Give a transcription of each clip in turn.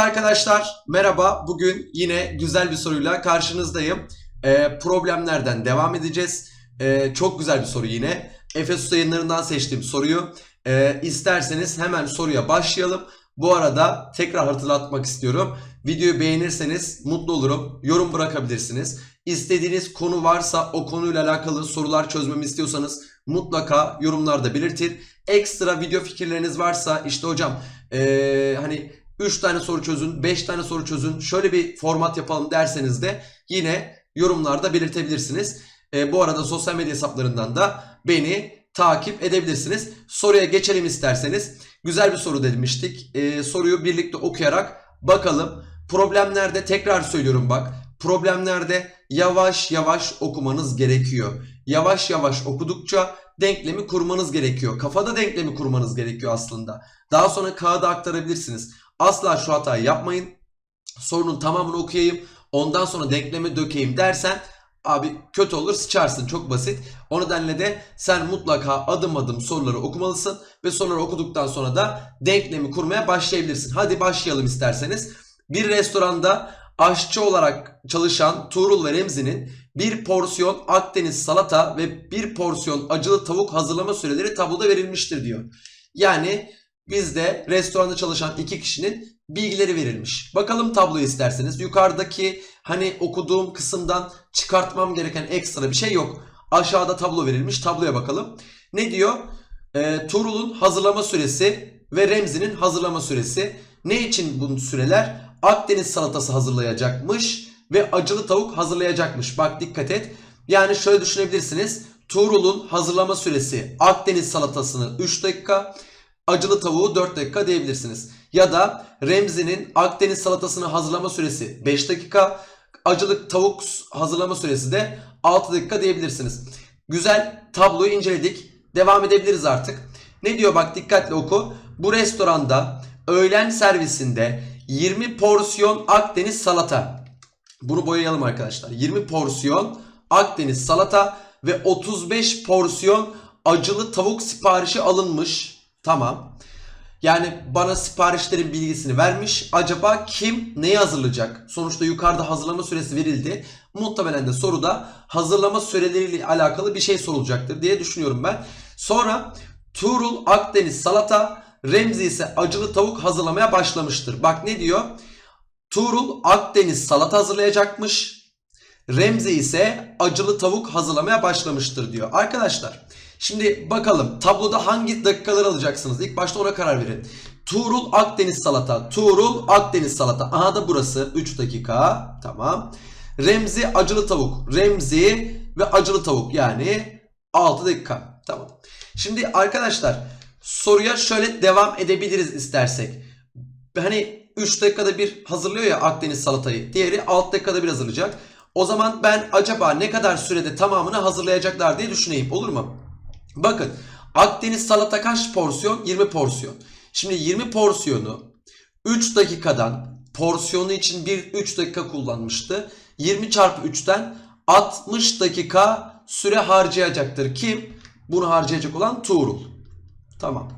arkadaşlar merhaba. Bugün yine güzel bir soruyla karşınızdayım. Ee, problemlerden devam edeceğiz. Ee, çok güzel bir soru yine. Efesus yayınlarından seçtiğim soruyu. Ee, isterseniz hemen soruya başlayalım. Bu arada tekrar hatırlatmak istiyorum. Videoyu beğenirseniz mutlu olurum. Yorum bırakabilirsiniz. İstediğiniz konu varsa o konuyla alakalı sorular çözmemi istiyorsanız mutlaka yorumlarda belirtin. Ekstra video fikirleriniz varsa işte hocam ee, hani 3 tane soru çözün, 5 tane soru çözün, şöyle bir format yapalım derseniz de yine yorumlarda belirtebilirsiniz. Ee, bu arada sosyal medya hesaplarından da beni takip edebilirsiniz. Soruya geçelim isterseniz. Güzel bir soru demiştik. Ee, soruyu birlikte okuyarak bakalım. Problemlerde tekrar söylüyorum bak. Problemlerde yavaş yavaş okumanız gerekiyor. Yavaş yavaş okudukça denklemi kurmanız gerekiyor. Kafada denklemi kurmanız gerekiyor aslında. Daha sonra kağıda aktarabilirsiniz. Asla şu hatayı yapmayın. Sorunun tamamını okuyayım. Ondan sonra denkleme dökeyim dersen abi kötü olur sıçarsın çok basit. O nedenle de sen mutlaka adım adım soruları okumalısın ve soruları okuduktan sonra da denklemi kurmaya başlayabilirsin. Hadi başlayalım isterseniz. Bir restoranda aşçı olarak çalışan Tuğrul ve Remzi'nin bir porsiyon Akdeniz salata ve bir porsiyon acılı tavuk hazırlama süreleri tabloda verilmiştir diyor. Yani bizde restoranda çalışan iki kişinin bilgileri verilmiş. Bakalım tabloyu isterseniz. Yukarıdaki hani okuduğum kısımdan çıkartmam gereken ekstra bir şey yok. Aşağıda tablo verilmiş. Tabloya bakalım. Ne diyor? Ee, Tuğrul'un hazırlama süresi ve Remzi'nin hazırlama süresi. Ne için bu süreler? Akdeniz salatası hazırlayacakmış ve acılı tavuk hazırlayacakmış. Bak dikkat et. Yani şöyle düşünebilirsiniz. Tuğrul'un hazırlama süresi Akdeniz salatasını 3 dakika, acılı tavuğu 4 dakika diyebilirsiniz. Ya da Remzi'nin Akdeniz salatasını hazırlama süresi 5 dakika, acılı tavuk hazırlama süresi de 6 dakika diyebilirsiniz. Güzel tabloyu inceledik. Devam edebiliriz artık. Ne diyor bak dikkatli oku. Bu restoranda öğlen servisinde 20 porsiyon Akdeniz salata. Bunu boyayalım arkadaşlar. 20 porsiyon Akdeniz salata ve 35 porsiyon acılı tavuk siparişi alınmış. Tamam. Yani bana siparişlerin bilgisini vermiş. Acaba kim neyi hazırlayacak? Sonuçta yukarıda hazırlama süresi verildi. Muhtemelen de soruda hazırlama süreleriyle alakalı bir şey sorulacaktır diye düşünüyorum ben. Sonra Tuğrul Akdeniz salata, Remzi ise acılı tavuk hazırlamaya başlamıştır. Bak ne diyor? Tuğrul Akdeniz salata hazırlayacakmış. Remzi ise acılı tavuk hazırlamaya başlamıştır diyor. Arkadaşlar şimdi bakalım tabloda hangi dakikaları alacaksınız? İlk başta ona karar verin. Tuğrul Akdeniz salata. Tuğrul Akdeniz salata. Aha da burası 3 dakika. Tamam. Remzi acılı tavuk. Remzi ve acılı tavuk yani 6 dakika. Tamam. Şimdi arkadaşlar soruya şöyle devam edebiliriz istersek. Hani 3 dakikada bir hazırlıyor ya Akdeniz salatayı. Diğeri 6 dakikada bir hazırlayacak. O zaman ben acaba ne kadar sürede tamamını hazırlayacaklar diye düşüneyim. Olur mu? Bakın Akdeniz salata kaç porsiyon? 20 porsiyon. Şimdi 20 porsiyonu 3 dakikadan porsiyonu için bir 3 dakika kullanmıştı. 20 çarpı 3'ten 60 dakika süre harcayacaktır. Kim? Bunu harcayacak olan Tuğrul. Tamam.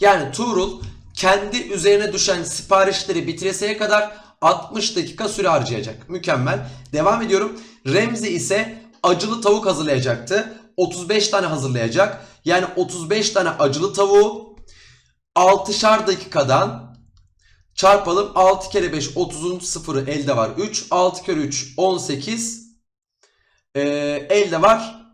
Yani Tuğrul kendi üzerine düşen siparişleri bitireseye kadar 60 dakika süre harcayacak. Mükemmel. Devam ediyorum. Remzi ise acılı tavuk hazırlayacaktı. 35 tane hazırlayacak. Yani 35 tane acılı tavuğu 6'şar dakikadan çarpalım. 6 kere 5 30'un sıfırı elde var 3. 6 kere 3 18. Ee, elde var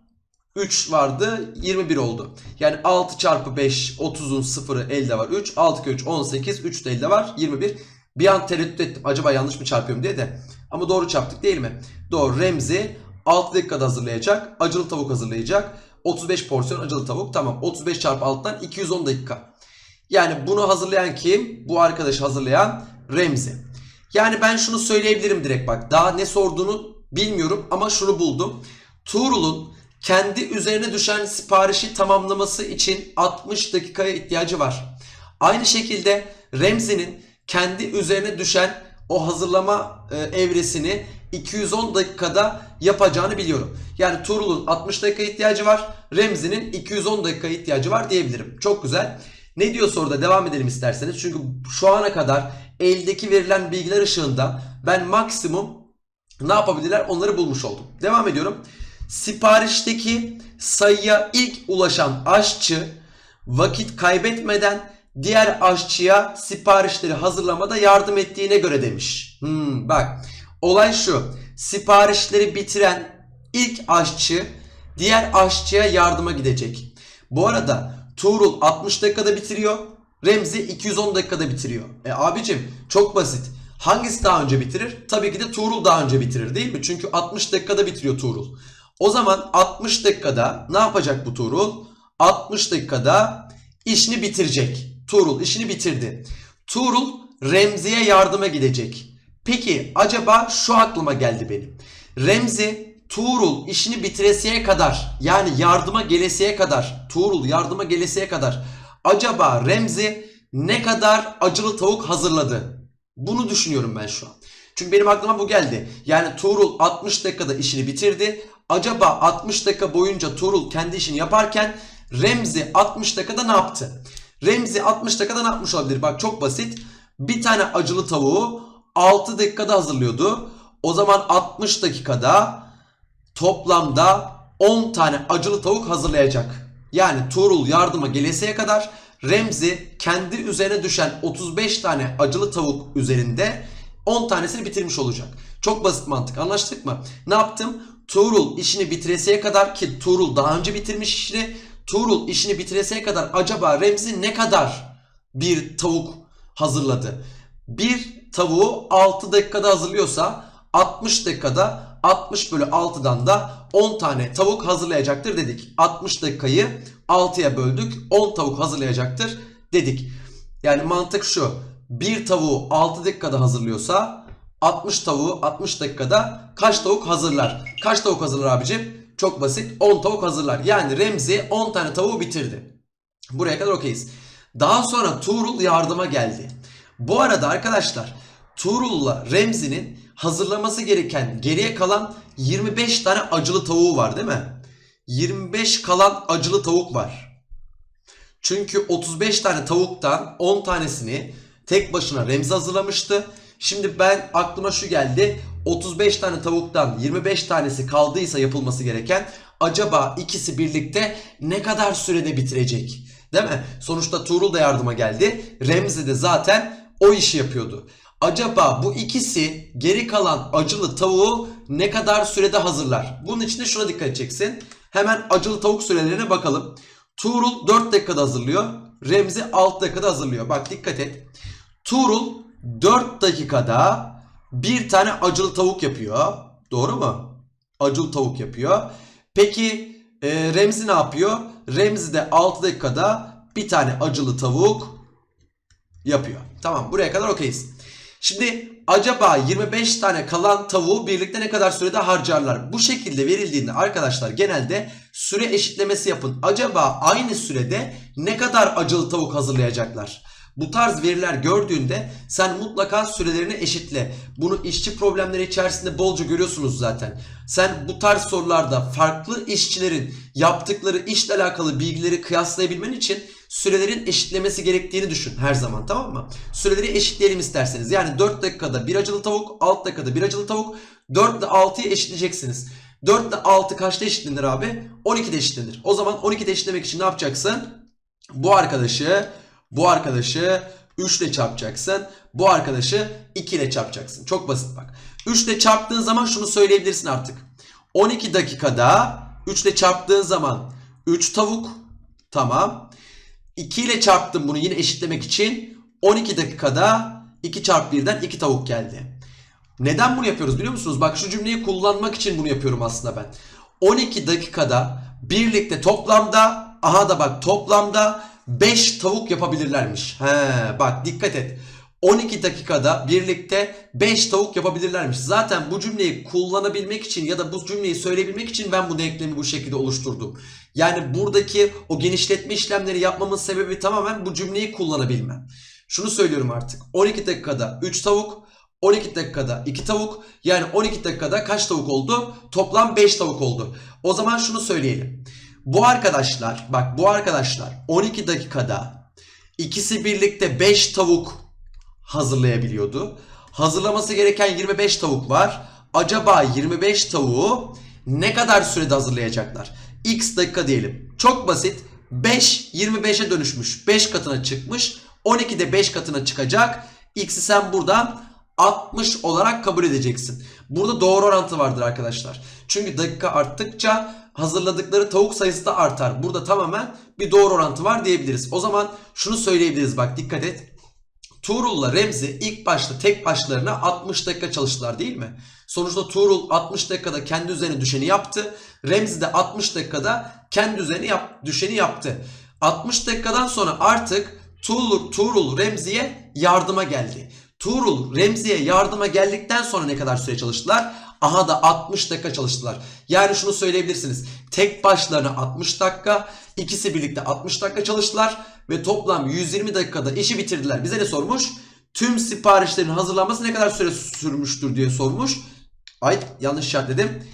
3 vardı 21 oldu. Yani 6 çarpı 5 30'un sıfırı elde var 3. 6 kere 3 18. 3 de elde var 21. Bir an tereddüt ettim. Acaba yanlış mı çarpıyorum diye de. Ama doğru çarptık değil mi? Doğru. Remzi 6 dakikada hazırlayacak. Acılı tavuk hazırlayacak. 35 porsiyon acılı tavuk. Tamam. 35 çarpı 6'dan 210 dakika. Yani bunu hazırlayan kim? Bu arkadaşı hazırlayan Remzi. Yani ben şunu söyleyebilirim direkt bak. Daha ne sorduğunu bilmiyorum ama şunu buldum. Tuğrul'un kendi üzerine düşen siparişi tamamlaması için 60 dakikaya ihtiyacı var. Aynı şekilde Remzi'nin kendi üzerine düşen o hazırlama e, evresini 210 dakikada yapacağını biliyorum. Yani Tuğrul'un 60 dakika ihtiyacı var. Remzi'nin 210 dakika ihtiyacı var diyebilirim. Çok güzel. Ne diyor soruda devam edelim isterseniz. Çünkü şu ana kadar eldeki verilen bilgiler ışığında ben maksimum ne yapabilirler onları bulmuş oldum. Devam ediyorum. Siparişteki sayıya ilk ulaşan aşçı vakit kaybetmeden diğer aşçıya siparişleri hazırlamada yardım ettiğine göre demiş. Hmm, bak olay şu. Siparişleri bitiren ilk aşçı diğer aşçıya yardıma gidecek. Bu arada Tuğrul 60 dakikada bitiriyor. Remzi 210 dakikada bitiriyor. E abicim çok basit. Hangisi daha önce bitirir? Tabii ki de Tuğrul daha önce bitirir değil mi? Çünkü 60 dakikada bitiriyor Tuğrul. O zaman 60 dakikada ne yapacak bu Tuğrul? 60 dakikada işini bitirecek. Tuğrul işini bitirdi. Tuğrul Remzi'ye yardıma gidecek. Peki acaba şu aklıma geldi benim. Remzi Tuğrul işini bitiresiye kadar yani yardıma gelesiye kadar Tuğrul yardıma gelesiye kadar acaba Remzi ne kadar acılı tavuk hazırladı? Bunu düşünüyorum ben şu an. Çünkü benim aklıma bu geldi. Yani Tuğrul 60 dakikada işini bitirdi. Acaba 60 dakika boyunca Tuğrul kendi işini yaparken Remzi 60 dakikada ne yaptı? Remzi 60 dakikada ne yapmış olabilir? Bak çok basit. Bir tane acılı tavuğu 6 dakikada hazırlıyordu. O zaman 60 dakikada toplamda 10 tane acılı tavuk hazırlayacak. Yani Tuğrul yardıma gelesiye kadar Remzi kendi üzerine düşen 35 tane acılı tavuk üzerinde 10 tanesini bitirmiş olacak. Çok basit mantık anlaştık mı? Ne yaptım? Tuğrul işini bitiresiye kadar ki Tuğrul daha önce bitirmiş işini. Tuğrul işini bitiresiye kadar acaba Remzi ne kadar bir tavuk hazırladı? Bir tavuğu 6 dakikada hazırlıyorsa 60 dakikada 60 bölü 6'dan da 10 tane tavuk hazırlayacaktır dedik. 60 dakikayı 6'ya böldük 10 tavuk hazırlayacaktır dedik. Yani mantık şu. Bir tavuğu 6 dakikada hazırlıyorsa 60 tavuğu 60 dakikada kaç tavuk hazırlar? Kaç tavuk hazırlar abicim? Çok basit 10 tavuk hazırlar. Yani Remzi 10 tane tavuğu bitirdi. Buraya kadar okeyiz. Daha sonra Tuğrul yardıma geldi. Bu arada arkadaşlar Tuğrul'la Remzi'nin hazırlaması gereken geriye kalan 25 tane acılı tavuğu var değil mi? 25 kalan acılı tavuk var. Çünkü 35 tane tavuktan 10 tanesini tek başına Remzi hazırlamıştı. Şimdi ben aklıma şu geldi. 35 tane tavuktan 25 tanesi kaldıysa yapılması gereken acaba ikisi birlikte ne kadar sürede bitirecek? Değil mi? Sonuçta Tuğrul da yardıma geldi. Remzi de zaten o işi yapıyordu. Acaba bu ikisi geri kalan acılı tavuğu ne kadar sürede hazırlar? Bunun için de şuna dikkat edeceksin. Hemen acılı tavuk sürelerine bakalım. Tuğrul 4 dakikada hazırlıyor. Remzi 6 dakikada hazırlıyor. Bak dikkat et. Tuğrul 4 dakikada bir tane acılı tavuk yapıyor. Doğru mu? Acılı tavuk yapıyor. Peki e, Remzi ne yapıyor? Remzi de 6 dakikada bir tane acılı tavuk yapıyor. Tamam buraya kadar okeyiz. Şimdi acaba 25 tane kalan tavuğu birlikte ne kadar sürede harcarlar? Bu şekilde verildiğinde arkadaşlar genelde süre eşitlemesi yapın. Acaba aynı sürede ne kadar acılı tavuk hazırlayacaklar? Bu tarz veriler gördüğünde sen mutlaka sürelerini eşitle. Bunu işçi problemleri içerisinde bolca görüyorsunuz zaten. Sen bu tarz sorularda farklı işçilerin yaptıkları işle alakalı bilgileri kıyaslayabilmen için sürelerin eşitlemesi gerektiğini düşün her zaman tamam mı? Süreleri eşitleyelim isterseniz. Yani 4 dakikada bir acılı tavuk, 6 dakikada bir acılı tavuk. 4 ile 6'yı eşitleyeceksiniz. 4 ile 6 kaçta eşitlenir abi? 12'de eşitlenir. O zaman 12'de eşitlemek için ne yapacaksın? Bu arkadaşı, bu arkadaşı 3 ile çarpacaksın. Bu arkadaşı 2 ile çarpacaksın. Çok basit bak. 3 ile çarptığın zaman şunu söyleyebilirsin artık. 12 dakikada 3 ile çarptığın zaman 3 tavuk. Tamam. 2 ile çarptım bunu yine eşitlemek için. 12 dakikada 2 çarpı 1'den 2 tavuk geldi. Neden bunu yapıyoruz biliyor musunuz? Bak şu cümleyi kullanmak için bunu yapıyorum aslında ben. 12 dakikada birlikte toplamda aha da bak toplamda 5 tavuk yapabilirlermiş. He bak dikkat et. 12 dakikada birlikte 5 tavuk yapabilirlermiş. Zaten bu cümleyi kullanabilmek için ya da bu cümleyi söyleyebilmek için ben bu denklemi bu şekilde oluşturdum. Yani buradaki o genişletme işlemleri yapmamın sebebi tamamen bu cümleyi kullanabilmem. Şunu söylüyorum artık. 12 dakikada 3 tavuk, 12 dakikada 2 tavuk. Yani 12 dakikada kaç tavuk oldu? Toplam 5 tavuk oldu. O zaman şunu söyleyelim. Bu arkadaşlar, bak bu arkadaşlar 12 dakikada ikisi birlikte 5 tavuk hazırlayabiliyordu. Hazırlaması gereken 25 tavuk var. Acaba 25 tavuğu ne kadar sürede hazırlayacaklar? X dakika diyelim. Çok basit. 5 25'e dönüşmüş. 5 katına çıkmış. 12 de 5 katına çıkacak. X'i sen buradan 60 olarak kabul edeceksin. Burada doğru orantı vardır arkadaşlar. Çünkü dakika arttıkça hazırladıkları tavuk sayısı da artar. Burada tamamen bir doğru orantı var diyebiliriz. O zaman şunu söyleyebiliriz bak dikkat et. Tuğrul'la Remzi ilk başta tek başlarına 60 dakika çalıştılar değil mi? Sonuçta Tuğrul 60 dakikada kendi üzerine düşeni yaptı. Remzi de 60 dakikada kendi üzerine yap, düşeni yaptı. 60 dakikadan sonra artık Tuğrul, Tuğrul Remzi'ye yardıma geldi. Tuğrul Remzi'ye yardıma geldikten sonra ne kadar süre çalıştılar? Aha da 60 dakika çalıştılar. Yani şunu söyleyebilirsiniz. Tek başlarına 60 dakika, ikisi birlikte 60 dakika çalıştılar ve toplam 120 dakikada işi bitirdiler. Bize ne sormuş? Tüm siparişlerin hazırlanması ne kadar süre sürmüştür diye sormuş. Ay yanlış işaretledim.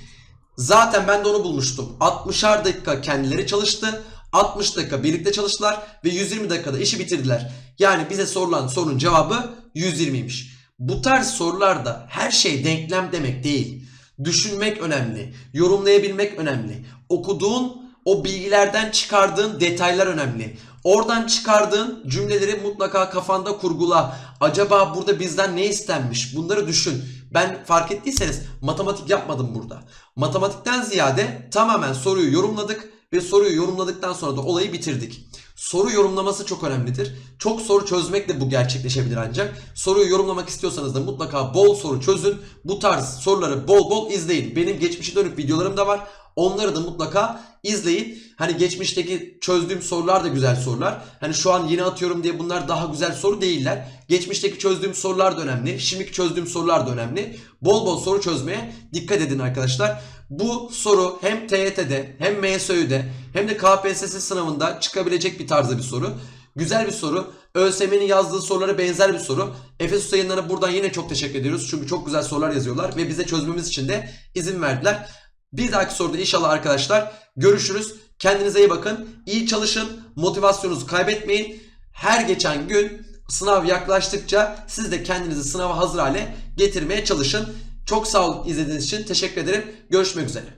Zaten ben de onu bulmuştum. 60'ar dakika kendileri çalıştı. 60 dakika birlikte çalıştılar ve 120 dakikada işi bitirdiler. Yani bize sorulan sorunun cevabı 120'ymiş. Bu tarz sorularda her şey denklem demek değil. Düşünmek önemli, yorumlayabilmek önemli. Okuduğun o bilgilerden çıkardığın detaylar önemli. Oradan çıkardığın cümleleri mutlaka kafanda kurgula. Acaba burada bizden ne istenmiş? Bunları düşün. Ben fark ettiyseniz matematik yapmadım burada. Matematikten ziyade tamamen soruyu yorumladık ve soruyu yorumladıktan sonra da olayı bitirdik. Soru yorumlaması çok önemlidir. Çok soru çözmekle bu gerçekleşebilir ancak. Soruyu yorumlamak istiyorsanız da mutlaka bol soru çözün. Bu tarz soruları bol bol izleyin. Benim geçmişe dönük videolarım da var. Onları da mutlaka izleyin. Hani geçmişteki çözdüğüm sorular da güzel sorular. Hani şu an yeni atıyorum diye bunlar daha güzel soru değiller. Geçmişteki çözdüğüm sorular da önemli. Şimdiki çözdüğüm sorular da önemli. Bol bol soru çözmeye dikkat edin arkadaşlar. Bu soru hem TYT'de hem MSÖ'de hem de KPSS sınavında çıkabilecek bir tarzda bir soru. Güzel bir soru. ÖSYM'nin yazdığı sorulara benzer bir soru. Efesus yayınlarına buradan yine çok teşekkür ediyoruz. Çünkü çok güzel sorular yazıyorlar ve bize çözmemiz için de izin verdiler. Bir dahaki soruda inşallah arkadaşlar görüşürüz. Kendinize iyi bakın. İyi çalışın. Motivasyonunuzu kaybetmeyin. Her geçen gün sınav yaklaştıkça siz de kendinizi sınava hazır hale getirmeye çalışın. Çok sağ olun izlediğiniz için. Teşekkür ederim. Görüşmek üzere.